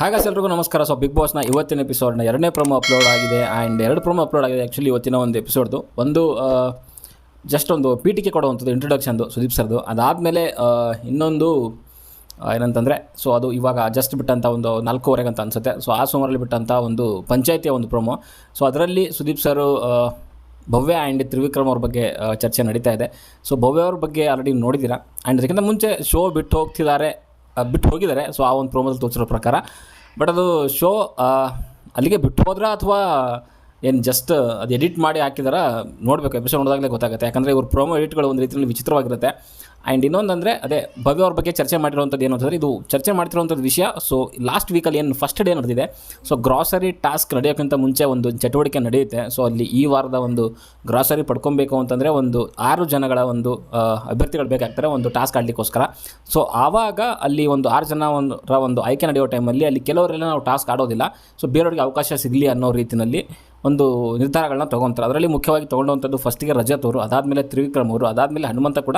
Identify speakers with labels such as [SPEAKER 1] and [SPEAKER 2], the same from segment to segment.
[SPEAKER 1] ಹಾಗಾಗಿ ಎಲ್ರಿಗೂ ನಮಸ್ಕಾರ. ಸೊ ಬಿಗ್ ಬಾಸ್ನ ಇವತ್ತಿನ ಎಪಿಸೋಡ್ನ ಎರಡನೇ ಪ್ರೊಮೋ ಅಪ್ಲೋಡ್ ಆಗಿದೆ ಆ್ಯಂಡ್ ಎರಡು ಪ್ರೊಮೋ ಅಪ್ಲೋಡ್ ಆಗಿದೆ ಆ್ಯಕ್ಚುಲಿ ಇವತ್ತಿನ ಒಂದು ಎಪಿಸೋಡ್ದು ಒಂದು ಜಸ್ಟ್ ಒಂದು ಪೀಠಿಕೆ ಕೊಡುವಂಥದ್ದು ಇಂಟ್ರೊಡಕ್ಷನ್ದು ಸುದೀಪ್ ಸರ್ದು. ಅದಾದಮೇಲೆ ಇನ್ನೊಂದು ಏನಂತಂದರೆ ಸೊ ಅದು ಇವಾಗ ಜಸ್ಟ್ ಬಿಟ್ಟಂಥ ಒಂದು ನಾಲ್ಕೂವರೆಗೆ ಅಂತ ಅನಿಸುತ್ತೆ. ಸೊ ಆ ಸೋಮವಾರಲ್ಲಿ ಬಿಟ್ಟಂಥ ಒಂದು ಪಂಚಾಯಿತಿಯ ಒಂದು ಪ್ರೊಮೋ ಸೊ ಅದರಲ್ಲಿ ಸುದೀಪ್ ಸರು ಭವ್ಯ ಆ್ಯಂಡ್ ತ್ರಿವಿಕ್ರಮ್ ಅವ್ರ ಬಗ್ಗೆ ಚರ್ಚೆ ನಡೀತಾ ಇದೆ. ಸೊ ಭವ್ಯ ಅವ್ರ ಬಗ್ಗೆ ಆಲ್ರೆಡಿ ನೋಡಿದ್ದೀರಾ? ಆ್ಯಂಡ್ ಅದಕ್ಕಿಂತ ಮುಂಚೆ ಶೋ ಬಿಟ್ಟು ಹೋಗ್ತಿದ್ದಾರೆ ಬಿಟ್ಟು ಹೋಗಿದ್ದಾರೆ. ಸೊ ಆ ಒಂದು ಪ್ರೋಮೋದಲ್ಲಿ ತೋರಿಸಿರೋ ಪ್ರಕಾರ. ಬಟ್ ಅದು ಶೋ ಅಲ್ಲಿಗೆ ಬಿಟ್ಟು ಹೋದ್ರ ಅಥವಾ ಏನು ಜಸ್ಟ್ ಅದು ಎಡಿಟ್ ಮಾಡಿ ಹಾಕಿದಾರ? ನೋಡಬೇಕು. ಎಪಿಸೋಡ್ ನೋಡಿದಾಗಲೇ ಗೊತ್ತಾಗುತ್ತೆ. ಯಾಕಂದರೆ ಇವ್ರ ಪ್ರೋಮೋ ಎಡಿಟ್ಗಳು ಒಂದು ರೀತಿಯಲ್ಲಿ ವಿಚಿತ್ರವಾಗಿರುತ್ತೆ. ಆ್ಯಂಡ್ ಇನ್ನೊಂದಂದರೆ, ಅದೇ, ಭವ್ಯ ಅವ್ರ ಬಗ್ಗೆ ಚರ್ಚೆ ಮಾಡಿರುವಂಥದ್ದು ಏನು ಅಂತಂದರೆ, ಇದು ಚರ್ಚೆ ಮಾಡ್ತಿರುವಂಥದ್ದು ವಿಷಯ. ಸೊ ಲಾಸ್ಟ್ ವೀಕಲ್ಲಿ ಏನು ಫಸ್ಟ್ ಡೇ ನಡೆದಿದೆ. ಸೊ ಗ್ರಾಸರಿ ಟಾಸ್ಕ್ ನಡೆಯೋಕ್ಕಿಂತ ಮುಂಚೆ ಒಂದು ಚಟುವಟಿಕೆ ನಡೆಯುತ್ತೆ. ಸೊ ಅಲ್ಲಿ ಈ ವಾರದ ಒಂದು ಗ್ರಾಸರಿ ಪಡ್ಕೊಬೇಕು ಅಂತಂದರೆ ಒಂದು ಆರು ಜನಗಳ ಒಂದು ಅಭ್ಯರ್ಥಿಗಳು ಬೇಕಾಗ್ತಾರೆ ಒಂದು ಟಾಸ್ಕ್ ಆಡಲಿಕ್ಕೋಸ್ಕರ. ಸೊ ಆವಾಗ ಅಲ್ಲಿ ಒಂದು ಆರು ಜನ ಒಂದು ಒಂದು ಆಯ್ಕೆ ನಡೆಯೋ ಟೈಮಲ್ಲಿ ಅಲ್ಲಿ ಕೆಲವರೆಲ್ಲ ನಾವು ಟಾಸ್ಕ್ ಆಡೋದಿಲ್ಲ. ಸೊ ಬೇರೆಯವ್ರಿಗೆ ಅವಕಾಶ ಸಿಗಲಿ ಅನ್ನೋ ರೀತಿಯಲ್ಲಿ ಒಂದು ನಿರ್ಧಾರಗಳನ್ನ ತೊಗೊತಾರೆ. ಅದರಲ್ಲಿ ಮುಖ್ಯವಾಗಿ ತೊಗೊಂಡಂಥದ್ದು ಫಸ್ಟಿಗೆ ರಜತ್ ಅವರು ಅದಾದಮೇಲೆ ತ್ರಿವಿಕ್ರಮ್ ಅವರು, ಅದಾದಮೇಲೆ ಹನುಮಂತ ಕೂಡ.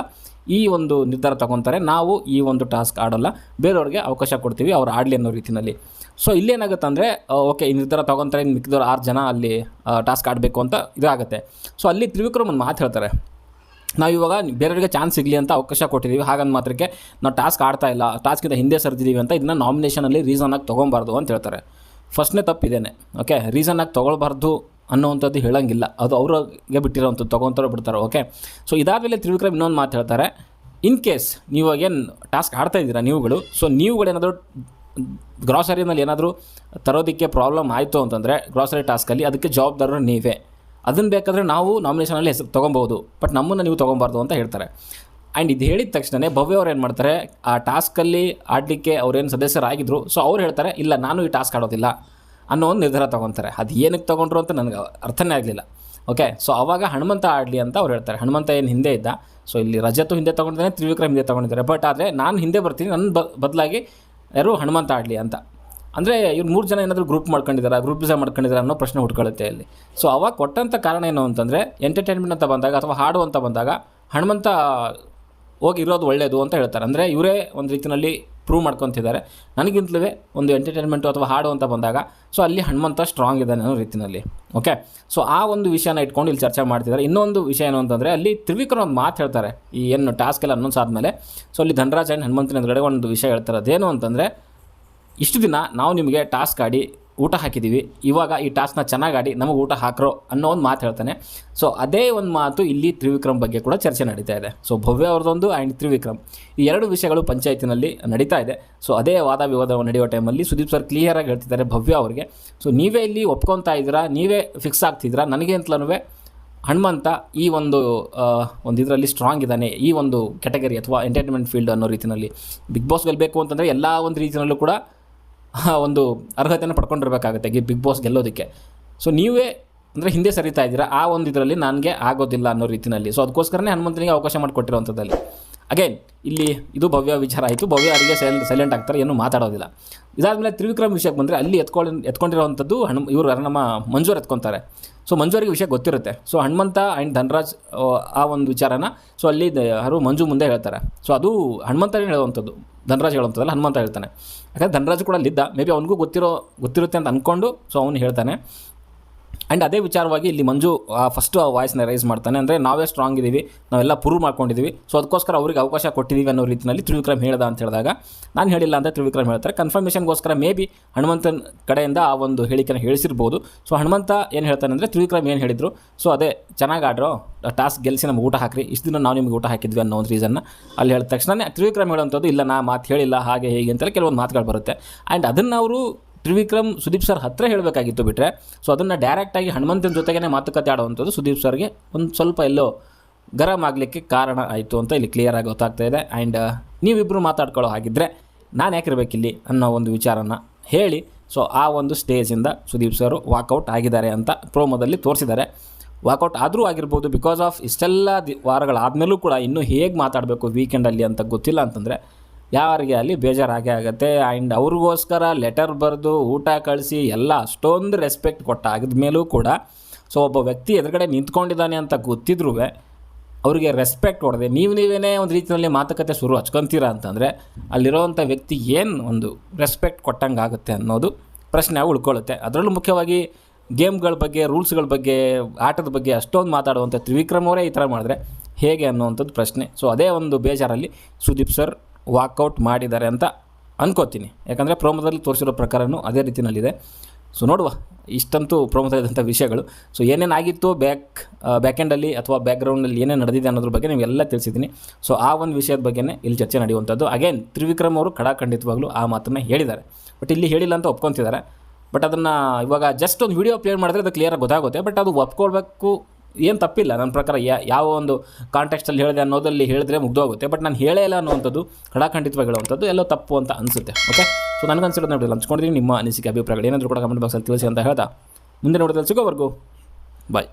[SPEAKER 1] ಈ ಒಂದು ನಿರ್ಧಾರ ತಗೊತಾರೆ. ನಾವು ಈ ಒಂದು ಟಾಸ್ಕ್ ಆಡೋಲ್ಲ. ಬೇರೆಯವ್ರಿಗೆ ಅವಕಾಶ ಕೊಡ್ತೀವಿ, ಅವ್ರು ಆಡಲಿ ಅನ್ನೋ ರೀತಿಯಲ್ಲಿ ಸೊ ಇಲ್ಲೇನಾಗುತ್ತೆ ಅಂದರೆ ಓಕೆ ಈ ನಿರ್ಧಾರ ತೊಗೊತಾರೆ, ಇನ್ನು ಮಿಕ್ಕಿದವ್ರು ಆರು ಜನ ಅಲ್ಲಿ ಟಾಸ್ಕ್ ಆಡಬೇಕು ಅಂತ ಇದಾಗುತ್ತೆ. ಸೊ ಅಲ್ಲಿ ತ್ರಿವಿಕ್ರಮ್ ಒಂದು ಮಾತು ಹೇಳ್ತಾರೆ. ನಾವು ಇವಾಗ ಬೇರೆಯವರಿಗೆ ಚಾನ್ಸ್ ಸಿಗಲಿ ಅಂತ ಅವಕಾಶ ಕೊಟ್ಟಿದ್ದೀವಿ ಹಾಗಂದ ಮಾತ್ರಕ್ಕೆ ನಾವು ಟಾಸ್ಕ್ ಆಡ್ತಾ ಇಲ್ಲ. ಟಾಸ್ಕಿಂದ ಹಿಂದೆ ಸರಿದಿದ್ದೀವಿ ಅಂತ ಇದನ್ನ ನಾಮಿನೇಷನಲ್ಲಿ ಆಗಿ ತೊಗೊಬಾರ್ದು ಅಂತ ಹೇಳ್ತಾರೆ. ಫಸ್ಟ್ನೇ ತಪ್ಪಿದ್ದೇನೆ ಓಕೆ ರೀಸನ್ನಾಗಿ ತೊಗೊಳ್ಬಾರ್ದು ಅನ್ನೋವಂಥದ್ದು ಹೇಳೋಂಗಿಲ್ಲ. ಅದು ಅವ್ರಿಗೆ ಬಿಟ್ಟಿರೋವಂಥದ್ದು ತೊಗೊತಾರೋ ಬಿಡ್ತಾರೆ ಓಕೆ ಸೊ ಇದಾದಮೇಲೆ ತ್ರಿವಿಕ್ರಮ್ ಇನ್ನೊಂದು ಮಾತು ಹೇಳ್ತಾರೆ. ಇನ್ ಕೇಸ್ ನೀವಾಗೇನು ಟಾಸ್ಕ್ ಆಡ್ತಾ ಇದ್ದೀರಾ ನೀವುಗಳು ಸೊ ನೀವುಗಳೇನಾದರೂ ಗ್ರಾಸರಿನಲ್ಲಿ ಏನಾದರೂ ತರೋದಕ್ಕೆ ಪ್ರಾಬ್ಲಮ್ ಆಯಿತು ಅಂತಂದರೆ ಗ್ರಾಸರಿ ಟಾಸ್ಕಲ್ಲಿ ಅದಕ್ಕೆ ಜವಾಬ್ದಾರರು ನೀವೇ. ಅದನ್ನು ಬೇಕಾದರೆ ನಾವು ನಾಮಿನೇಷನಲ್ಲಿ ಹೆಸರು ತೊಗೊಬೋದು ಬಟ್ ನಮ್ಮನ್ನು ನೀವು ತೊಗೊಬಾರ್ದು ಅಂತ ಹೇಳ್ತಾರೆ. ಆ್ಯಂಡ್ ಇದು ಹೇಳಿದ ತಕ್ಷಣ ಭವ್ಯ ಅವ್ರು ಏನು ಮಾಡ್ತಾರೆ, ಆ ಟಾಸ್ಕಲ್ಲಿ ಆಡಲಿಕ್ಕೆ ಅವ್ರೇನು ಸದಸ್ಯರಾಗಿದ್ದರು ಸೊ ಅವ್ರು ಹೇಳ್ತಾರೆ, ಇಲ್ಲ, ನಾನು ಈ ಟಾಸ್ಕ್ ಆಡೋದಿಲ್ಲ. ಅನ್ನೋ ಒಂದು ನಿರ್ಧಾರ ತೊಗೊತಾರೆ. ಅದು ಏನಕ್ಕೆ ತೊಗೊಂಡ್ರು ಅಂತ ನನಗೆ ಅರ್ಥನೇ ಆಗಲಿಲ್ಲ. ಓಕೆ ಸೊ ಅವಾಗ ಹನುಮಂತ ಆಡಲಿ ಅಂತ ಅವ್ರು ಹೇಳ್ತಾರೆ. ಹನುಮಂತ ಏನು ಹಿಂದೆ ಇದ್ದ? ಸೊ ಇಲ್ಲಿ ರಜತು ಹಿಂದೆ ತೊಗೊಂಡಿದ್ದಾನೆ, ತ್ರಿವಿಕ್ರಮ್ ಹಿಂದೆ ತೊಗೊಂಡಿದ್ದಾರೆ. ಬಟ್ ಆದರೆ ನಾನು ಹಿಂದೆ ಬರ್ತೀನಿ ನನ್ನ ಬದಲಾಗಿ ಯಾರು ಹನುಮಂತ ಆಡಲಿ ಅಂತ. ಅಂದರೆ ಇವ್ರು ಮೂರು ಜನ ಏನಾದರೂ ಗ್ರೂಪ್ ಮಾಡ್ಕೊಂಡಿದ್ದಾರೆ ಗ್ರೂಪ್ ಡಿಸೈನ್ ಮಾಡ್ಕೊಂಡಿದ್ದಾರೆ ಅನ್ನೋ ಪ್ರಶ್ನೆ ಹುಟ್ಕೊಳ್ಳುತ್ತೆ ಇಲ್ಲಿ. ಸೊ ಅವಾಗ ಕೊಟ್ಟಂಥ ಕಾರಣ ಏನು ಅಂತಂದರೆ ಎಂಟರ್ಟೈನ್ಮೆಂಟ್ ಅಂತ ಬಂದಾಗ ಅಥವಾ ಹಾಡು ಅಂತ ಬಂದಾಗ ಹನುಮಂತ ಹೋಗಿರೋದು ಒಳ್ಳೆಯದು ಅಂತ ಹೇಳ್ತಾರೆ. ಅಂದರೆ ಇವರೇ ಒಂದು ರೀತಿಯಲ್ಲಿ ಪ್ರೂವ್ ಮಾಡ್ಕೊತಿದ್ದಾರೆ. ನನಗಿಂತಲೇ ಒಂದು ಎಂಟರ್ಟೈನ್ಮೆಂಟು ಅಥವಾ ಹಾಡು ಅಂತ ಬಂದಾಗ ಸೊ ಅಲ್ಲಿ ಹನುಮಂತ ಸ್ಟ್ರಾಂಗ್ ಇದ್ದಾನೆ ಅನ್ನೋ ರೀತಿಯಲ್ಲಿ ಓಕೆ ಸೊ ಆ ಒಂದು ವಿಷಯನ ಇಟ್ಕೊಂಡು ಇಲ್ಲಿ ಚರ್ಚೆ ಮಾಡ್ತಿದ್ದಾರೆ. ಇನ್ನೊಂದು ವಿಷಯ ಏನು ಅಂತಂದರೆ, ಅಲ್ಲಿ ತ್ರಿವಿಕ್ರಮ್ ಒಂದು ಮಾತು ಹೇಳ್ತಾರೆ. ಈ ಏನು ಟಾಸ್ಕ್ ಎಲ್ಲ ಅನೌನ್ಸ್ ಆದಮೇಲೆ ಸೊ ಅಲ್ಲಿ ಧನರಾಜ್ ಆ್ಯಂಡ್ ಹನುಮಂತನ ಎದುರುಗಡೆ ಒಂದು ವಿಷಯ ಹೇಳ್ತಾರೆ. ಅದೇನು ಅಂತಂದರೆ, ಇಷ್ಟು ದಿನ ನಾವು ನಿಮಗೆ ಟಾಸ್ಕ್ ಆಡಿ ಊಟ ಹಾಕಿದ್ದೀವಿ. ಇವಾಗ ಈ ಟಾಸ್ಕ್ನ ಚೆನ್ನಾಗಿ ಆಡಿ ನಮಗೆ ಊಟ ಹಾಕ್ರೋ ಅನ್ನೋ ಒಂದು ಮಾತು ಹೇಳ್ತಾನೆ. ಸೊ ಅದೇ ಒಂದು ಮಾತು ಇಲ್ಲಿ ತ್ರಿವಿಕ್ರಮ್ ಬಗ್ಗೆ ಕೂಡ ಚರ್ಚೆ ನಡೀತಾ ಇದೆ. ಸೊ ಭವ್ಯ ಅವ್ರದ್ದೊಂದು ಆ್ಯಂಡ್ ತ್ರಿವಿಕ್ರಮ್ ಈ ಎರಡು ವಿಷಯಗಳು ಪಂಚಾಯತಿನಲ್ಲಿ ನಡೀತಾ ಇದೆ. ಸೊ ಅದೇ ವಾದ ವಿವಾದ ನಡೆಯೋ ಟೈಮಲ್ಲಿ ಸುದೀಪ್ ಸರ್ ಕ್ಲಿಯರಾಗಿ ಹೇಳ್ತಿದ್ದಾರೆ ಭವ್ಯ ಅವ್ರಿಗೆ. ಸೊ ನೀವೇ ಇಲ್ಲಿ ಒಪ್ಕೊತಾ ಇದ್ದೀರಾ? ನೀವೇ ಫಿಕ್ಸ್ ಆಗ್ತಿದ್ದೀರಾ? ನನಗೆ ಅಂತಲೂ ಹನುಮಂತ ಈ ಒಂದು ಒಂದು ಇದರಲ್ಲಿ ಸ್ಟ್ರಾಂಗ್ ಇದ್ದಾನೆ. ಈ ಒಂದು ಕ್ಯಾಟಗರಿ ಅಥವಾ ಎಂಟರ್ಟೈನ್ಮೆಂಟ್ ಫೀಲ್ಡ್ ಅನ್ನೋ ರೀತಿಯಲ್ಲಿ ಬಿಗ್ ಬಾಸ್ ಗೆಲ್ಲಬೇಕು ಅಂತಂದರೆ ಎಲ್ಲ ಒಂದು ರೀತಿಯಲ್ಲೂ ಕೂಡ ಒಂದು ಅರ್ಹತೆಯನ್ನು ಪಡ್ಕೊಂಡಿರ್ಬೇಕಾಗುತ್ತೆ ಈ ಬಿಗ್ ಬಾಸ್ ಗೆಲ್ಲೋದಕ್ಕೆ. ಸೊ ನೀವೇ ಅಂದರೆ ಹಿಂದೆ ಸರಿತಾ ಇದ್ದೀರಾ? ಆ ಒಂದು ಇದರಲ್ಲಿ ನನಗೆ ಆಗೋದಿಲ್ಲ ಅನ್ನೋ ರೀತಿಯಲ್ಲಿ ಸೊ ಅದಕ್ಕೋಸ್ಕರನೇ ಹನುಮಂತನಿಗೆ ಅವಕಾಶ ಮಾಡಿಕೊಟ್ಟಿರೋವಂಥದ್ದಲ್ಲಿ ಅಗೇನ್ ಇಲ್ಲಿ ಇದು ಭವ್ಯ ವಿಚಾರ. ಆಯಿತು ಭವ್ಯ ಅವರಿಗೆ ಸೈಲೆಂಟ್ ಸೈಲೆಂಟ್ ಆಗ್ತಾರೆ ಏನು ಮಾತಾಡೋದಿಲ್ಲ. ಇದಾದಮೇಲೆ ತ್ರಿವಿಕ್ರಮ್ ವಿಷಯಕ್ಕೆ ಬಂದರೆ ಅಲ್ಲಿ ಎತ್ಕೊಂಡು ಎತ್ಕೊಂಡಿರೋವಂಥದ್ದು ಹಣ್ ಇವರು ನಮ್ಮ ಮಂಜೂರು ಎತ್ಕೊತಾರೆ. ಸೊ ಮಂಜೂರಿಗೆ ವಿಷಯ ಗೊತ್ತಿರುತ್ತೆ. ಸೊ ಹನುಮಂತ ಆ್ಯಂಡ್ ಧನರಾಜ್ ಆ, ಒಂದು ವಿಚಾರನ ಸೊ ಅಲ್ಲಿ ಯಾರು ಮಂಜು ಮುಂದೆ ಹೇಳ್ತಾರೆ. ಸೊ ಅದು ಹನುಮಂತನೇ ಹೇಳುವಂಥದ್ದು. ಧನರಾಜ್ ಹೇಳುವಂಥದ್ದಲ್ಲ ಹನುಮಂತ ಹೇಳ್ತಾನೆ. ಯಾಕಂದರೆ ಧನರಾಜ್ ಕೂಡ ಅಲ್ಲಿದ್ದ ಮೇ ಬಿ ಅವನಿಗೂ ಗೊತ್ತಿರೋ ಗೊತ್ತಿರುತ್ತೆ ಅಂತ ಅಂದ್ಕೊಂಡು ಸೊ ಅವನು ಹೇಳ್ತಾನೆ. ಆ್ಯಂಡ್ ಅದೇ ವಿಚಾರವಾಗಿ ಇಲ್ಲಿ ಮಂಜು ಫಸ್ಟು ಆ ವಾಯ್ಸ್ನ ರೈಸ್ ಮಾಡ್ತಾನೆ. ಅಂದರೆ ನಾವೇ ಸ್ಟ್ರಾಂಗ್ ಇದ್ದೀವಿ ನಾವೆಲ್ಲ ಪ್ರೂವ್ ಮಾಡ್ಕೊಂಡಿದ್ದೀವಿ ಸೊ ಅದಕ್ಕೋಸ್ಕರ ಅವರಿಗೆ ಅವಕಾಶ ಕೊಟ್ಟಿದ್ದೀವಿ ಅನ್ನೋ ರೀತಿಯಲ್ಲಿ ತ್ರಿವಿಕ್ರಮ್ ಹೇಳ್ದ ಅಂತ ಹೇಳಿದಾಗ, ನಾನು ಹೇಳಿಲ್ಲ ಅಂತ ತ್ರಿವಿಕ್ರಮ್ ಹೇಳ್ತಾರೆ. ಕನ್ಫರ್ಮೇಷನ್ಗೋಸ್ಕರ ಮೇ ಬಿ ಹನುಮಂತನ ಕಡೆಯಿಂದ ಆ ಒಂದು ಹೇಳಿಕೆನ ಹೇಳಿಸಿರ್ಬೋದು. ಸೊ ಹನುಮಂತ ಏನು ಹೇಳ್ತಾನೆ ಅಂದರೆ ತ್ರಿವಿಕ್ರಮ್ ಏನು ಹೇಳಿದರು? ಸೊ ಅದೇ, ಚೆನ್ನಾಗಿ ಆಡ್ರೋ ಟಾಸ್ಕ್ ಗೆಲ್ಲಿಸಿ ನಮ್ಗೆ ಊಟ ಹಾಕ್ರಿ. ಇಷ್ಟು ದಿನ ನಾವು ನಿಮ್ಗೆ ಊಟ ಹಾಕಿದ್ವಿ ಅನ್ನೋ ಒಂದು ರೀಸನ್ನ ಅಲ್ಲಿ ಹೇಳಿದ ತಕ್ಷಣ ತ್ರಿವಿಕ್ರಮ್ ಹೇಳುವಂಥದ್ದು ಇಲ್ಲ, ನಾ ಮಾತು ಹೇಳಿಲ್ಲ, ಹಾಗೆ ಹೀಗೆ ಅಂತೆಲ್ಲ ಕೆಲವೊಂದು ಮಾತುಗಳು ಬರುತ್ತೆ. ಆ್ಯಂಡ್ ಅದನ್ನು ಅವರು ತ್ರಿವಿಕ್ರಮ್ ಸುದೀಪ್ ಸರ್ ಹತ್ತಿರ ಹೇಳಬೇಕಾಗಿತ್ತು ಬಿಟ್ಟರೆ ಸೊ ಅದನ್ನು ಡೈರೆಕ್ಟಾಗಿ ಹನುಮಂತನ ಜೊತೆಗೇ ಮಾತುಕತೆ ಆಡುವಂಥದ್ದು ಸುದೀಪ್ ಸರ್ಗೆ ಒಂದು ಸ್ವಲ್ಪ ಎಲ್ಲೋ ಗರಂ ಆಗಲಿಕ್ಕೆ ಕಾರಣ ಆಯಿತು ಅಂತ ಇಲ್ಲಿ ಕ್ಲಿಯರಾಗಿ ಗೊತ್ತಾಗ್ತಾ ಇದೆ. ಆ್ಯಂಡ್ ನೀವಿಬ್ಬರು ಮಾತಾಡ್ಕೊಳ್ಳೋ ಹಾಗಿದ್ದರೆ ನಾನು ಯಾಕಿರಬೇಕಿಲ್ಲಿ ಅನ್ನೋ ಒಂದು ವಿಚಾರನ ಹೇಳಿ ಸೊ ಆ ಒಂದು ಸ್ಟೇಜಿಂದ ಸುದೀಪ್ ಸರ್ ವಾಕೌಟ್ ಆಗಿದ್ದಾರೆ ಅಂತ ಪ್ರೋಮೋದಲ್ಲಿ ತೋರಿಸಿದ್ದಾರೆ. ವಾಕೌಟ್ ಆದರೂ ಆಗಿರ್ಬೋದು ಬಿಕಾಸ್ ಆಫ್ ಇಷ್ಟೆಲ್ಲ ದಿ, ವಾರಗಳಾದಮೇಲೂ ಕೂಡ ಇನ್ನೂ ಹೇಗೆ ಮಾತಾಡಬೇಕು ವೀಕೆಂಡಲ್ಲಿ ಅಂತ ಗೊತ್ತಿಲ್ಲ ಅಂತಂದರೆ ಯಾರಿಗೆ ಅಲ್ಲಿ ಬೇಜಾರಾಗೇ ಆಗುತ್ತೆ. ಆ್ಯಂಡ್ ಅವ್ರಿಗೋಸ್ಕರ ಲೆಟರ್ ಬರೆದು ಊಟ ಕಳಿಸಿ ಎಲ್ಲ ಅಷ್ಟೊಂದು ರೆಸ್ಪೆಕ್ಟ್ ಕೊಟ್ಟ ಮೇಲೂ ಕೂಡ ಸೊ ಒಬ್ಬ ವ್ಯಕ್ತಿ ಎದುರುಗಡೆ ನಿಂತ್ಕೊಂಡಿದ್ದಾನೆ ಅಂತ ಗೊತ್ತಿದ್ರೂ ಅವರಿಗೆ ರೆಸ್ಪೆಕ್ಟ್ ಕೊಡದೆ ನೀವು ನೀವೇನೇ ಒಂದು ರೀತಿಯಲ್ಲಿ ಮಾತುಕತೆ ಶುರು ಹಚ್ಕೊತೀರಾ ಅಂತಂದರೆ ಅಲ್ಲಿರೋವಂಥ ವ್ಯಕ್ತಿ ಏನು ಒಂದು ರೆಸ್ಪೆಕ್ಟ್ ಕೊಟ್ಟಂಗೆ ಆಗುತ್ತೆ ಅನ್ನೋದು ಪ್ರಶ್ನೆ ಉಳ್ಕೊಳ್ಳುತ್ತೆ ಅದರಲ್ಲೂ ಮುಖ್ಯವಾಗಿ ಗೇಮ್ಗಳ ಬಗ್ಗೆ ರೂಲ್ಸ್ಗಳ ಬಗ್ಗೆ, ಆಟದ ಬಗ್ಗೆ ಅಷ್ಟೊಂದು ಮಾತಾಡುವಂಥ ತ್ರಿವಿಕ್ರಮ್ ಅವರೇ ಈ ಥರ ಮಾಡಿದ್ರೆ ಹೇಗೆ ಅನ್ನೋವಂಥದ್ದು ಪ್ರಶ್ನೆ. ಸೊ ಅದೇ ಒಂದು ಬೇಜಾರಲ್ಲಿ ಸುದೀಪ್ ಸರ್ ವಾಕೌಟ್ ಮಾಡಿದ್ದಾರೆ ಅಂತ ಅನ್ಕೋತೀನಿ. ಯಾಕಂದರೆ ಪ್ರೋಮೋದಲ್ಲಿ ತೋರಿಸಿರೋ ಪ್ರಕಾರನೂ ಅದೇ ರೀತಿಯಲ್ಲಿದೆ ಸೊ ನೋಡುವ. ಇಷ್ಟಂತೂ ಪ್ರಮುಖವಾದಂಥ ವಿಷಯಗಳು. ಸೊ ಏನೇನಾಗಿತ್ತು? ಬ್ಯಾಕ್ ಬ್ಯಾಕ್ ಎಂಡಲ್ಲಿ ಅಥವಾ ಬ್ಯಾಕ್ಗ್ರೌಂಡಲ್ಲಿ ಏನೇನು ನಡೆದಿದೆ ಅನ್ನೋದ್ರ ಬಗ್ಗೆ ನಿಮಗೆಲ್ಲ ತಿಳಿಸಿದ್ದೀನಿ. ಸೊ ಆ ಒಂದು ವಿಷಯದ ಬಗ್ಗೆನೇ ಇಲ್ಲಿ ಚರ್ಚೆ ನಡೆಯುವಂಥದ್ದು. ಅಗೇನ್ ತ್ರಿವಿಕ್ರಮ್ ಅವರು ಕಡಾಖಂಡಿತವಾಗ್ಲೂ ಆ ಮಾತನ್ನು ಹೇಳಿದ್ದಾರೆ. ಬಟ್ ಇಲ್ಲಿ ಹೇಳಿಲ್ಲ ಅಂತ ಒಪ್ಕೊತಿದ್ದಾರೆ. ಬಟ್ ಅದನ್ನು ಇವಾಗ ಜಸ್ಟ್ ಒಂದು ವಿಡಿಯೋ ಪ್ಲೇ ಮಾಡಿದ್ರೆ ಅದು ಕ್ಲಿಯರಾಗಿ ಗೊತ್ತಾಗುತ್ತೆ. ಬಟ್ ಅದು ಒಪ್ಕೊಳ್ಬೇಕು ಏನು ತಪ್ಪಿಲ್ಲ. ನನ್ನ ಪ್ರಕಾರ ಯಾವ ಒಂದು ಕಾಂಟೆಕ್ಸ್ಟಲ್ಲಿ ಹೇಳಿದೆ ಅನ್ನೋದಲ್ಲಿ ಹೇಳಿದ್ರೆ ಮುಗ್ದೋಗುತ್ತೆ. ಬಟ್ ನಾನು ಹೇಳೇ ಇಲ್ಲ ಅನ್ನೋವಂಥದ್ದು ಖಡಾಖಂಡಿತವಾಗಿ ಹೇಳುವಂಥದ್ದು ಎಲ್ಲೋ ತಪ್ಪು ಅಂತ ಅನಿಸುತ್ತೆ. ಓಕೆ ಸೊ ನನಗನ್ಸಿರೋದು ನೋಡಿ ಹಂಚ್ಕೊಂಡಿದ್ದೀನಿ ನಿಮ್ಮ ಅನಿಸಿಕೆ, ಅಭಿಪ್ರಾಯಗಳು. ಏನಾದರೂ ಕೂಡ ಕಮೆಂಟ್ ಬಾಕ್ಸಲ್ಲಿ ತಿಳಿಸಿ ಅಂತ ಹೇಳ್ತಾ ಮುಂದೆ ನೋಡಿದ್ರೆ ಸಿಗೋವರೆಗೂ. ಬಾಯ್